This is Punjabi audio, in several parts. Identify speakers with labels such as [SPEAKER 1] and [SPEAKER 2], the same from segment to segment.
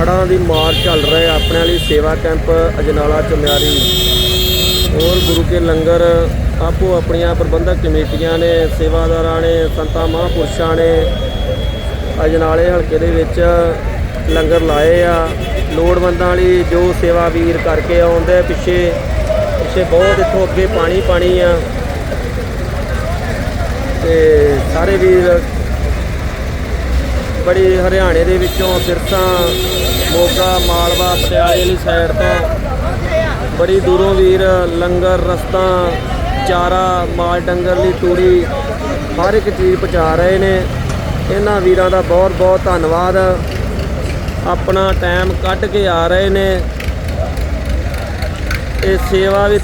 [SPEAKER 1] ਹੜ੍ਹਾਂ ਦੀ ਮਾਰ ਚੱਲ ਰਹੇ ਆਪਣੇ ਲਈ ਸੇਵਾ ਕੈਂਪ ਅਜਨਾਲਾ, ਚਮਿਆਰੀ। ਹੋਰ ਗੁਰੂ ਕੇ ਲੰਗਰ ਆਪੋ ਆਪਣੀਆਂ ਪ੍ਰਬੰਧਕ ਕਮੇਟੀਆਂ ਨੇ, ਸੇਵਾਦਾਰਾਂ ਨੇ, ਸੰਤਾਂ, ਮਹਾਂਪੁਰਸ਼ਾਂ ਨੇ ਅਜਨਾਲੇ ਹਲਕੇ ਦੇ ਵਿੱਚ ਲੰਗਰ ਲਾਏ ਆ। ਲੋੜਵੰਦਾਂ ਲਈ ਜੋ ਸੇਵਾ ਵੀਰ ਕਰਕੇ ਆਉਂਦੇ ਪਿੱਛੇ ਪਿੱਛੇ ਬਹੁਤ ਇੱਥੋਂ ਅੱਗੇ ਪਾਣੀ ਪਾਣੀ ਆ। ਤੇ ਸਾਰੇ ਵੀਰ ਬੜੀ ਹਰਿਆਣੇ ਦੇ ਵਿੱਚੋਂ ਸਿਰਸਾਂ, ਮੋਗਾ, ਮਾਲਵਾ ਪਟਿਆਲੇ ਵਾਲੀ ਸਾਈਡ ਤੋਂ ਬੜੀ ਦੂਰੋਂ ਵੀਰ, ਲੰਗਰ, ਰਸਤਾ, ਚਾਰਾ, ਮਾਲ ਡੰਗਰ ਲਈ ਤੂੜੀ ਹਰ ਇੱਕ ਚੀਜ਼ ਪਹੁੰਚਾ ਰਹੇ ਨੇ। ਇਹਨਾਂ ਵੀਰਾਂ ਦਾ ਬਹੁਤ ਬਹੁਤ ਧੰਨਵਾਦ। ਆਪਣਾ ਟਾਈਮ ਕੱਢ ਕੇ ਆ ਰਹੇ ਨੇ। ਇਹ ਸੇਵਾ ਵੀ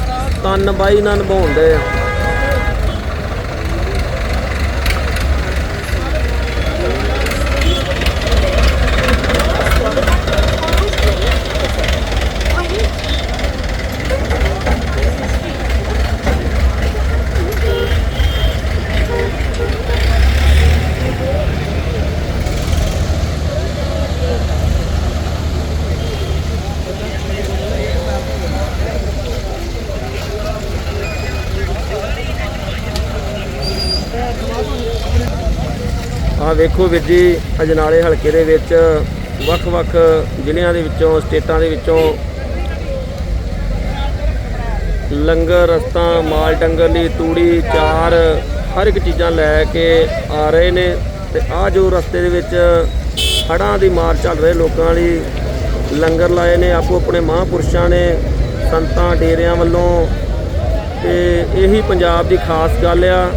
[SPEAKER 1] ਤਨ ਬਾਈ ਨਾਲ ਨਿਭਾਉਂਦੇ ਆ। ਆ ਵੇਖੋ ਵੀਰ ਜੀ, ਅਜਨਾਲੇ ਹਲਕੇ ਦੇ ਵਿੱਚ ਵੱਖ-ਵੱਖ ਜ਼ਿਲ੍ਹਿਆਂ ਦੇ ਵਿੱਚੋਂ, ਸਟੇਟਾਂ ਦੇ ਵਿੱਚੋਂ ਲੰਗਰ, ਰਸਤਾ, ਮਾਲ ਡੰਗਰ ਲਈ ਤੂੜੀ, ਚਾਰ ਹਰ ਇੱਕ ਚੀਜ਼ਾਂ ਲੈ ਕੇ ਆ ਰਹੇ ਨੇ ਤੇ ਆ ਜੋ ਰਸਤੇ ਦੇ ਵਿੱਚ ਹੜ੍ਹਾਂ ਦੀ ਮਾਰ ਚੱਲ ਰਹੇ ਲੋਕਾਂ ਲਈ ਲੰਗਰ ਲਾਏ ਨੇ, ਆਪੋ ਆਪਣੇ ਮਹਾਂਪੁਰਸ਼ਾਂ ਨੇ, ਸੰਤਾਂ, ਡੇਰਿਆਂ ਵੱਲੋਂ ਤੇ ਇਹੀ ਪੰਜਾਬ ਦੀ ਖਾਸ ਗੱਲ ਆ।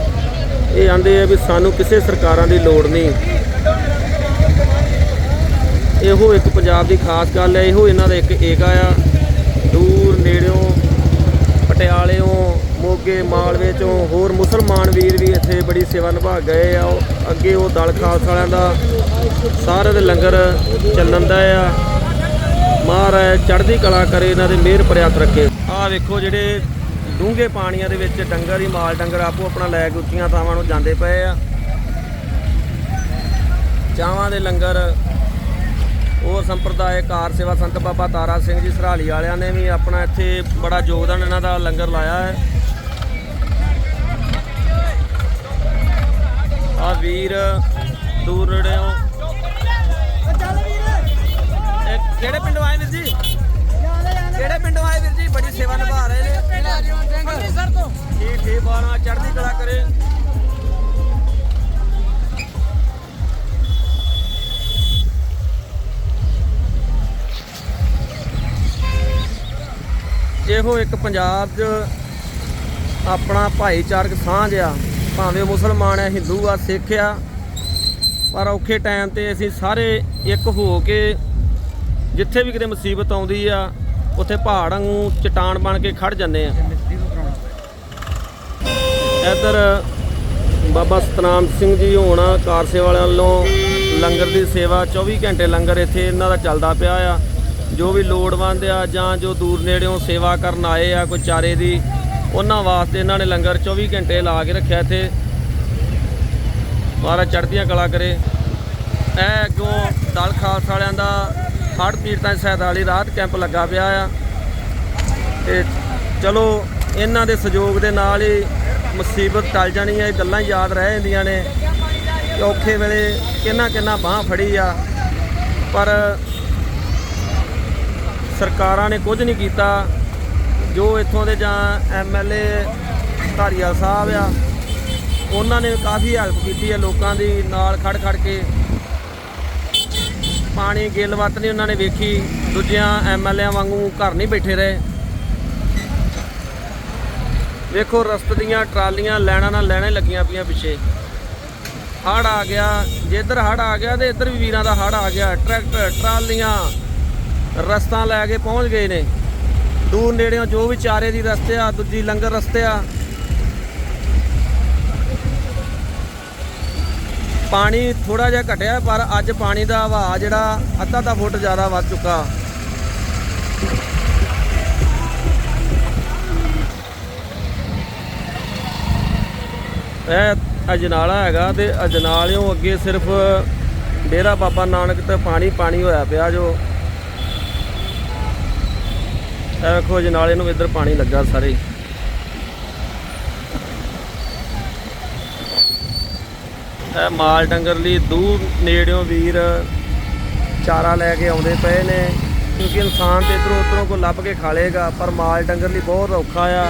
[SPEAKER 1] ਇਹ ਆਂਦੇ ਆ ਵੀ ਸਾਨੂੰ ਕਿਸੇ ਸਰਕਾਰਾਂ ਦੀ ਲੋੜ ਨਹੀਂ। ਇਹੋ ਇੱਕ ਪੰਜਾਬ ਦੀ ਖਾਸ ਗੱਲ ਹੈ, ਇਹੋ ਇਹਨਾਂ ਦਾ ਇੱਕ ਏਕਾ ਆ। ਦੂਰ ਨੇੜਿਓਂ, ਪਟਿਆਲਿਓਂ, ਮੋਗੇ ਮਾਲਵੇ ਚੋਂ ਹੋਰ ਮੁਸਲਮਾਨ ਵੀਰ ਵੀ ਇੱਥੇ ਬੜੀ ਸੇਵਾ ਨਿਭਾ ਗਏ ਆ। ਉਹ ਅੱਗੇ ਉਹ ਦਲ ਖਾਸ ਵਾਲਿਆਂ ਦਾ ਸਾਰੇ ਦੇ ਲੰਗਰ ਚੱਲਣ ਦਾ ਆ। ਮਹਾਰਾਜ ਚੜ੍ਹਦੀ ਕਲਾ ਕਰੇ, ਇਹਨਾਂ ਦੇ ਮਿਹਰ ਭਰਿਆ ਰੱਖੇ। ਆਹ ਵੇਖੋ ਜਿਹੜੇ ਡੂੰਘੇ ਪਾਣੀਆਂ ਦੇ ਵਿੱਚ ਡੰਗਰ ਹੀ ਮਾਲ ਡੰਗਰ ਆਪੋ ਆਪਣਾ ਲੈ ਕੇ ਉੱਚੀਆਂ ਥਾਵਾਂ ਨੂੰ ਜਾਂਦੇ ਪਏ ਆ। ਚਾਵਾਂ ਦੇ ਲੰਗਰ ਉਹ ਸੰਪਰਦਾਇਕ ਕਾਰ ਸੇਵਾ ਸੰਤ ਬਾਬਾ ਤਾਰਾ ਸਿੰਘ ਜੀ ਸਰਾਲੀ ਵਾਲਿਆਂ ਨੇ ਵੀ ਆਪਣਾ ਇੱਥੇ ਬੜਾ ਯੋਗਦਾਨ ਇਹਨਾਂ ਦਾ ਲੰਗਰ ਲਾਇਆ ਹੈ। ਆ ਵੀਰ ਦੂਰ ਠੀਕ ਠੀਕ ਬਾਣਾ ਚੜ੍ਹਦੀ ਕਲਾ ਕਰੇ। ਇਹੋ ਇੱਕ ਪੰਜਾਬ 'ਚ ਆਪਣਾ ਭਾਈਚਾਰਕ ਸਾਂਝ ਆ। ਭਾਵੇਂ ਮੁਸਲਮਾਨ ਆ, ਹਿੰਦੂ ਆ, ਸਿੱਖ ਆ, ਪਰ ਔਖੇ ਟਾਈਮ ਤੇ ਅਸੀਂ ਸਾਰੇ ਇੱਕ ਹੋ ਕੇ ਜਿੱਥੇ ਵੀ ਕਿਤੇ ਮੁਸੀਬਤ ਆਉਂਦੀ ਆ, ਉੱਥੇ ਪਹਾੜਾਂ ਨੂੰ ਚਟਾਨ ਬਣ ਕੇ ਖੜ ਜੰਨੇ ਆ। ਇੱਧਰ ਬਾਬਾ ਸਤਨਾਮ ਸਿੰਘ ਜੀ ਹੋਣਾ ਸੇਵਾ ਵਾਲਿਆਂ ਵੱਲੋਂ ਲੰਗਰ ਦੀ ਸੇਵਾ 24 ਘੰਟੇ ਲੰਗਰ ਇੱਥੇ ਇਹਨਾਂ ਦਾ ਚੱਲਦਾ ਪਿਆ ਆ। ਜੋ ਵੀ ਲੋੜਵੰਦ ਆ ਜਾਂ ਜੋ ਦੂਰ ਨੇੜਿਓਂ ਸੇਵਾ ਕਰਨ ਆਏ ਆ ਕੋਈ ਚਾਰੇ ਦੀ, ਉਹਨਾਂ ਵਾਸਤੇ ਇਹਨਾਂ ਨੇ ਲੰਗਰ 24 ਘੰਟੇ ਲਾ ਕੇ ਰੱਖਿਆ ਇੱਥੇ। ਮਹਾਰਾਜ ਚੜ੍ਹਦੀਆਂ ਕਲਾ ਕਰੇ। ਇਹ ਅੱਗੋਂ ਦਲ ਖਾਲਸ ਵਾਲਿਆਂ ਦਾ ਹੜ੍ਹ ਪੀੜਤਾਂ ਦੀ ਸਹਾਇਤਾ ਲਈ ਰਾਹਤ ਕੈਂਪ ਲੱਗਾ ਪਿਆ ਆ। ਤੇ ਚਲੋ, ਇਹਨਾਂ ਦੇ ਸਹਿਯੋਗ ਦੇ ਨਾਲ ਹੀ ਮੁਸੀਬਤ ਟਲ ਜਾਣੀ ਹੈ, ਇਹ ਗੱਲਾਂ ਯਾਦ ਰਹਿ ਜਾਂਦੀਆਂ ਨੇ। ਕਿ ਔਖੇ ਵੇਲੇ ਕਿੰਨਾ ਕਿੰਨਾ ਬਾਹ ਫੜੀ ਆ। ਪਰ ਸਰਕਾਰਾਂ ਨੇ ਕੁਝ ਨਹੀਂ ਕੀਤਾ। ਜੋ ਇੱਥੋਂ ਦੇ ਜਾਂ ਐਮਐਲਏ ਧਾਰੀਆ ਸਾਹਿਬ ਆ, ਉਹਨਾਂ ਨੇ ਕਾਫੀ ਹੈਲਪ ਕੀਤੀ ਹੈ ਲੋਕਾਂ ਦੀ, ਨਾਲ ਖੜ ਖੜ ਕੇ। ਪਾਣੀ ਗਿੱਲ ਵੱਤ ਨਹੀਂ ਉਹਨਾਂ ਨੇ ਵੇਖੀ। ਦੂਜਿਆਂ ਐਮਐਲਏਆਂ ਵਾਂਗੂ ਘਰ ਨਹੀਂ ਬੈਠੇ ਰਹੇ। ਵੇਖੋ, ਰਸਤੇ ਦੀਆਂ ਟਰਾਲੀਆਂ ਲੈਣਾ ਨਾਲ ਲੈਣੇ ਲੱਗੀਆਂ ਪਈਆਂ ਪਿੱਛੇ। ਹੜ ਆ ਗਿਆ। ਜੇ ਇੱਧਰ ਹੜ ਆ ਗਿਆ ਤੇ ਇੱਧਰ ਵੀ ਵੀਰਾਂ ਦਾ ਹੜ ਆ ਗਿਆ। ਟਰੈਕਟਰ, ਟਰਾਲੀਆਂ ਰਸਤਾ ਲੈ ਕੇ ਪਹੁੰਚ ਗਏ ਨੇ। ਦੂਰ ਨੇੜਿਓਂ ਜੋ ਵੀ ਚਾਰੇ ਦੀ ਰਸਤੇ ਆ, ਦੂਜੀ ਲੰਗਰ ਰਸਤੇ ਆ। ਪਾਣੀ ਥੋੜਾ ਜਿਹਾ ਘਟਿਆ, ਪਰ ਅੱਜ ਪਾਣੀ ਦਾ ਹਵਾ ਜਿਹੜਾ ਅੱਧਾ ਦਾ ਫੁੱਟ ਜ਼ਿਆਦਾ ਵੱਧ ਚੁੱਕਾ। ਇਹ ਅਜਨਾਲਾ ਹੈਗਾ ਤੇ ਅਜਨਾਲਿਓਂ ਅੱਗੇ ਸਿਰਫ ਡੇਰਾ ਬਾਬਾ ਨਾਨਕ ਤੇ ਪਾਣੀ ਪਾਣੀ ਹੋਇਆ ਪਿਆ ਜੋ। ਇਹ ਵੇਖੋ ਅਜਨਾਲੇ ਨੂੰ ਇੱਧਰ ਪਾਣੀ ਲੱਗਾ ਸਾਰੇ। ਇਹ ਮਾਲ ਡੰਗਰ ਲਈ ਦੂਰ ਨੇੜਿਓਂ ਵੀਰ ਚਾਰਾ ਲੈ ਕੇ ਆਉਂਦੇ ਪਏ ਨੇ, ਕਿਉਂਕਿ ਇਨਸਾਨ ਤੇ ਇਧਰੋਂ ਉਧਰੋਂ ਕੋ ਲੱਭ ਕੇ ਖਾ ਲੇਗਾ ਪਰ ਮਾਲ ਡੰਗਰ ਲਈ ਬਹੁਤ ਔਖਾ ਆ।